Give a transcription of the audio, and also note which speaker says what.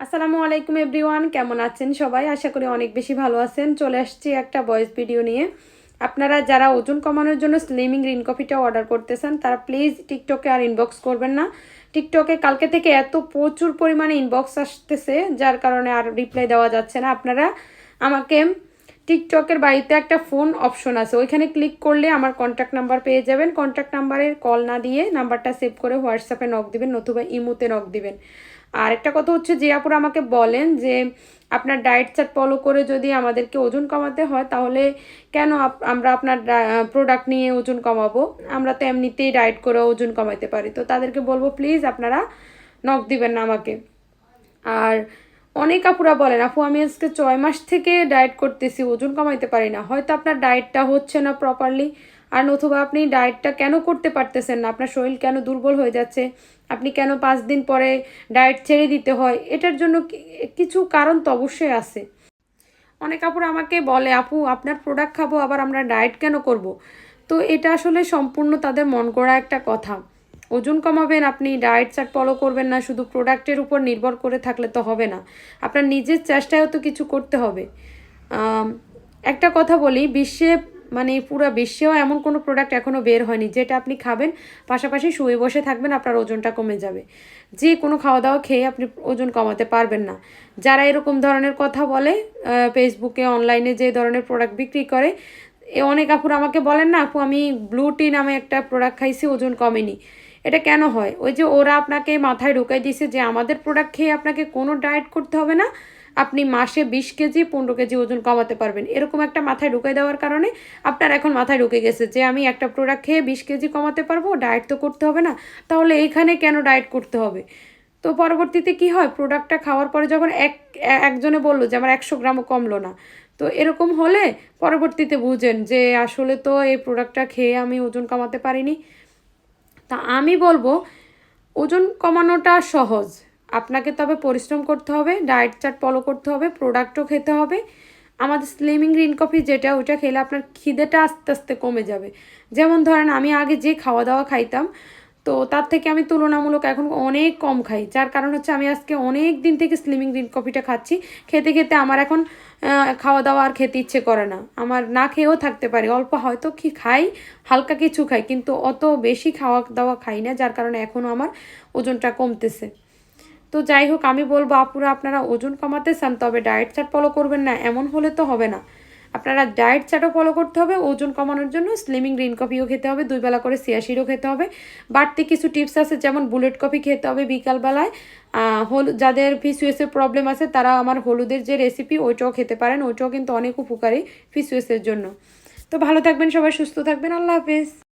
Speaker 1: আসসালামু আলাইকুম এভরিওয়ান, কেমন আছেন সবাই? আশা করি অনেক বেশি ভালো আছেন। চলে আসছি একটা ভয়েস ভিডিও নিয়ে। আপনারা যারা ওজন কমানোর জন্য স্লিমিং গ্রিন কফিটা অর্ডার করতেছেন, তারা প্লিজ টিকটকে আর ইনবক্স করবেন না। টিকটকে কালকে থেকে এত প্রচুর পরিমাণে ইনবক্স আসতেছে, যার কারণে আর রিপ্লাই দেওয়া যাচ্ছে না। আপনারা আমাকে টিকটকের বাড়িতে একটা ফোন অপশন আছে, ওইখানে ক্লিক করলে আমার কন্ট্যাক্ট নাম্বার পেয়ে যাবেন। কন্ট্যাক্ট নাম্বারের কল না দিয়ে নাম্বারটা সেভ করে হোয়াটসঅ্যাপে নক দিবেন, নতুবা ইমোতে নক দিবেন। আর একটা কথা হচ্ছে, যে আপুরা আমাকে বলেন যে, আপনার ডায়েট চার্ট ফলো করে যদি আমাদেরকে ওজন কমাতে হয়, তাহলে কেন আমরা আপনার প্রোডাক্ট নিয়ে ওজন কমাবো? আমরা তো এমনিতেই ডায়েট করে ওজন কমাতে পারি। তো তাদেরকে বলব প্লিজ আপনারা নক দিবেন না আমাকে। আর অনেক আপুরা বলেন, আপু, আমি আজকে ছয় মাস থেকে ডায়েট করতেছি, ওজন কমাইতে পারি না। হয়তো আপনার ডায়েটটা হচ্ছে না প্রপারলি আর নতুবা আপনি ডায়েটটা কেন করতে পারতেছেন না? আপনার শরীর কেন দুর্বল হয়ে যাচ্ছে? আপনি কেন পাঁচ দিন পরে ডায়েট ছেড়ে দিতে হয়? এটার জন্য কিছু কারণ তো অবশ্যই আছে। অনেক আপুরা আমাকে বলে, আপু, আপনার প্রোডাক্ট খাব, আবার আমরা ডায়েট কেন করব? তো এটা আসলে সম্পূর্ণ তাদের মন করা একটা কথা। ওজন কমাবেন আপনি ডায়েট চার্ট ফলো করবেন না, শুধু প্রোডাক্টের উপর নির্ভর করে থাকলে তো হবে না। আপনার নিজের চেষ্টায়ও তো কিছু করতে হবে। একটা কথা বলি, বিশ্বে মানে পুরো বিশ্বেও এমন কোনো প্রোডাক্ট এখনও বের হয়নি, যেটা আপনি খাবেন, পাশাপাশি শুয়ে বসে থাকবেন, আপনার ওজনটা কমে যাবে। যে কোনো খাওয়া দাওয়া খেয়ে আপনি ওজন কমাতে পারবেন না। যারা এরকম ধরনের কথা বলে ফেসবুকে অনলাইনে যে ধরনের প্রোডাক্ট বিক্রি করে, এ অনেক আপুর আমাকে বলেন না, আপু, আমি ব্লু টি নামে একটা প্রোডাক্ট খাইছি, ওজন কমেনি। এটা কেন হয়? ওই যে ওরা আপনাকে মাথায় ঢুকাই দিয়েছে যে আমাদের প্রোডাক্ট খেয়ে আপনাকে কোনো ডায়েট করতে হবে না আপনি মাসে বিশ কেজি, পনেরো কেজি ওজন কমাতে পারবেন। এরকম একটা মাথায় ঢুকাই দেওয়ার কারণে আপনার এখন মাথায় ঢুকে গেছে যে, আমি একটা প্রোডাক্ট খেয়ে বিশ কেজি কমাতে পারব ডায়েট তো করতে হবে না, তাহলে এইখানে কেন ডায়েট করতে হবে? তো পরবর্তীতে কি হয় প্রোডাক্টটা খাওয়ার পরে যখন এক, একজনে বলল যে, আমার একশো গ্রামও কমলো না। তো এরকম হলে পরবর্তীতে বুঝেন যে, আসলে তো এই প্রোডাক্টটা খেয়ে আমি ওজন কমাতে পারিনি। তা আমি বলব, ওজন কমানোটা সহজ। আপনাকে তবে পরিশ্রম করতে হবে ডায়েট চার্ট ফলো করতে হবে প্রোডাক্টও খেতে হবে। আমাদের স্লিমিং গ্রিন কফি যেটা, ওইটা খেলে আপনার খিদেটা আস্তে আস্তে কমে যাবে। যেমন ধরেন, আমি আগে যে খাওয়া দাওয়া খাইতাম, তো তার থেকে আমি তুলনামূলক এখন অনেক কম খাই। যার কারণ হচ্ছে, আমি আজকে অনেক দিন থেকে স্লিমিং গ্রিন কফিটা খাচ্ছি। খেতে খেতে আমার এখন খাওয়া দাওয়া আর খেতে ইচ্ছে করে না। আমার না খেয়েও থাকতে পারি। অল্প হয়তো কি খাই, হালকা কিছু খাই, কিন্তু অত বেশি খাওয়া দাওয়া খাই না, যার কারণে এখনও আমার ওজনটা কমতেছে। তো যাই হোক, আমি বলব, আপুরা, আপনারা ওজন কমাতে চান, তবে ডায়েট চার্ট ফলো করবেন না, এমন হলে তো হবে না। আপনারা ডায়েট চার্টও ফলো করতে হবে, ওজন কমানোর জন্য স্লিমিং গ্রিন কফিও খেতে হবে, দুই বেলা করে সিয়াশিরও খেতে হবে। বাড়তি কিছু টিপস আছে, যেমন বুলেট কফি খেতে হবে বিকালবেলায়। হলু, যাদের ফিসুয়েসের প্রবলেম আছে, তারা আমার হলুদের যে রেসিপি ওইটাও খেতে পারেন, ওইটাও কিন্তু অনেক উপকারী ফিসুয়েসের জন্য। তো ভালো থাকবেন সবাই, সুস্থ থাকবেন, আল্লাহ হাফেজ।